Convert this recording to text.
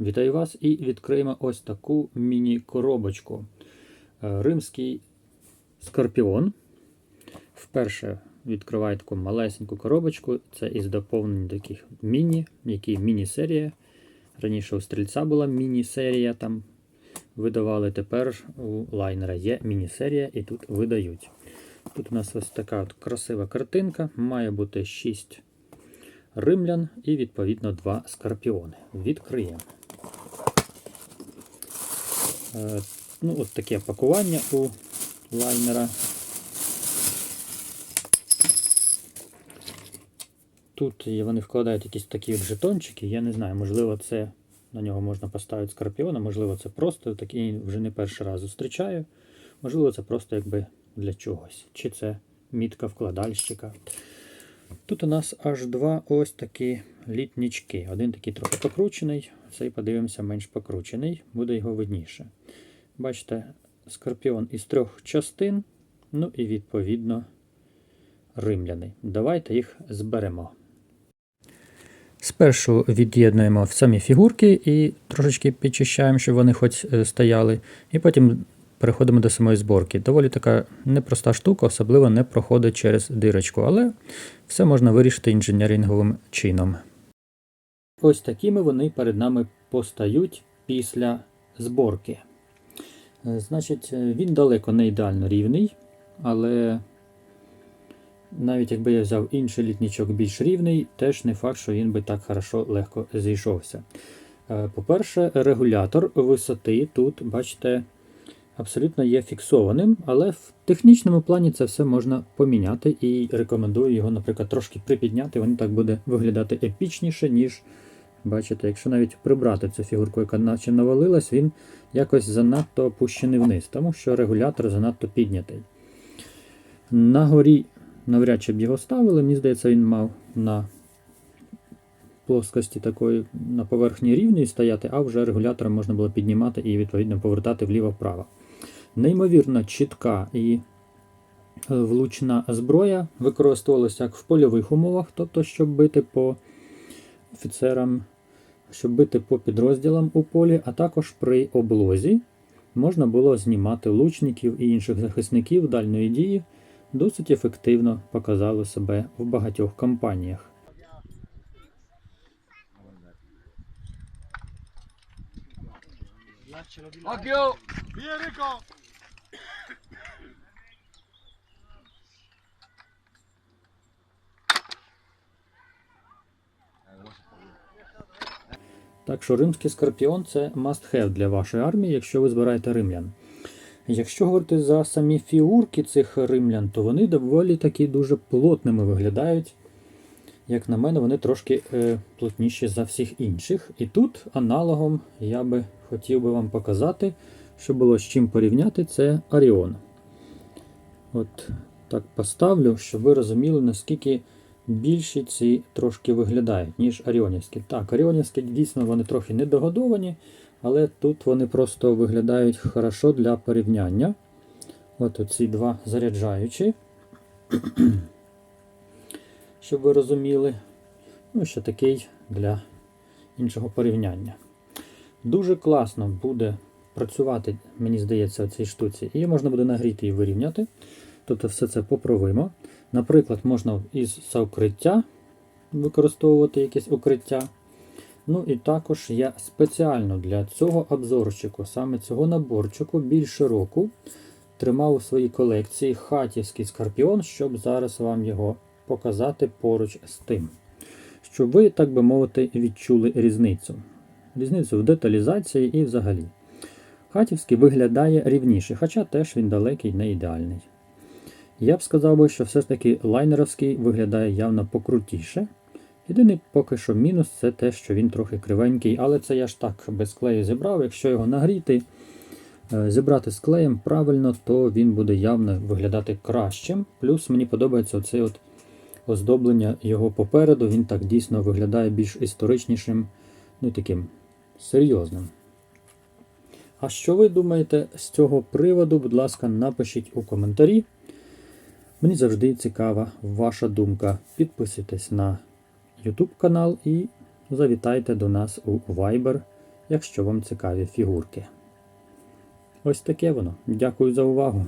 Вітаю вас і відкриємо ось таку міні-коробочку. Е, Римський скорпіон. Вперше відкриваю таку малесеньку коробочку. Це із доповнень таких міні, які міні-серія. Раніше у стрільця була міні-серія, там видавали. Тепер у лайнера є міні-серія і тут видають. Тут у нас ось така от красива картинка. Має бути 6 римлян і, відповідно, 2 скорпіони. Відкриємо. Е, Ну, от таке пакування у лайнера. Тут вони вкладають якісь такі от жетончики. Я не знаю, можливо, це на нього можна поставити скорпіона, можливо, це просто такий вже не перший раз зустрічаю. Можливо, це просто якби для чогось. Чи це мітка вкладальщика. Тут у нас аж два ось такі літнічки. Один такий трохи покручений, цей подивимося менш покручений, буде його видніше. Бачите, скорпіон із трьох частин, ну і відповідно римляни. Давайте їх зберемо. Спершу від'єднуємо самі фігурки і трошечки підчищаємо, щоб вони хоч е, стояли. І потім переходимо до самої зборки. Доволі така непроста штука, особливо не проходить через дирочку, але все можна вирішити інженеринговим чином. Ось такими вони перед нами постають після зборки. Е, Значить, е, він далеко не ідеально рівний, але навіть якби я взяв інший літнічок більш рівний, теж не факт, що він би так хорошо легко зійшовся. Е, По-перше, регулятор висоти тут, бачите, абсолютно є фіксованим, але в технічному плані це все можна поміняти і рекомендую його, наприклад, трошки припідняти, воно так буде виглядати епічніше, ніж бачите, якщо навіть прибрати цю фігурку, яка наче навалилась, він якось занадто опущений вниз, тому що регулятор занадто піднятий. На горі навряд чи б його ставили, мені здається, він мав на плоскості такої на поверхні рівній стояти, а вже регулятором можна було піднімати і відповідно повертати вліво-вправо. Неймовірно чітка і е, влучна зброя використовувалася як в польових умовах, тобто, щоб бити по офіцерам, щоб бити по підрозділам у полі, а також при облозі можна було знімати лучників і інших захисників дальної дії. Досить ефективно показали себе в багатьох кампаніях. Occhio! Via Enrico! Так що римський скорпіон це must-have для вашої армії, якщо ви збираєте римлян. Якщо говорити за самі фігурки цих римлян, то вони доволі такі дуже плотними виглядають. Як на мене, вони трошки е, плотніші за всіх інших. І тут аналогом я би хотів би вам показати, що було з чим порівняти, це Оріон. От так поставлю, щоб ви розуміли, наскільки більші ці трошки виглядають, ніж Оріонівські. Так, Оріонівські дійсно вони трохи недогодовані, але тут вони просто виглядають хорошо для порівняння. От оці два заряджаючі. Щоб ви розуміли. Ну, ще такий для іншого порівняння. Дуже класно буде працювати, мені здається, у цій штуці. Її можна буде нагріти і вирівняти. Тобто все це попробуємо. Наприклад, можна із укриття використовувати якесь укриття. Ну і також я спеціально для цього обзорчику, саме цього наборчику, більш року, тримав у своїй колекції хатівський скорпіон, щоб зараз вам його показати поруч з тим. Щоб ви, так би мовити, відчули різницю. Різницю в деталізації і взагалі. Хатівський виглядає рівніше, хоча теж він далекий, не ідеальний. Я б сказав би, що все ж таки лайнеровський виглядає явно покрутіше. Єдиний поки що мінус це те, що він трохи кривенький, але це я ж так без клею зібрав. Якщо його нагріти, е, зібрати з клеєм правильно, то він буде явно виглядати кращим. Плюс мені подобається оце от оздоблення його попереду. Він так дійсно виглядає більш історичнішим, ну таким серйозним. А що ви думаєте з цього приводу? Будь ласка, напишіть у коментарі. Мені завжди цікава ваша думка. Підписуйтесь на YouTube канал і завітайте до нас у Viber якщо вам цікаві фігурки. Ось таке воно. Дякую за увагу.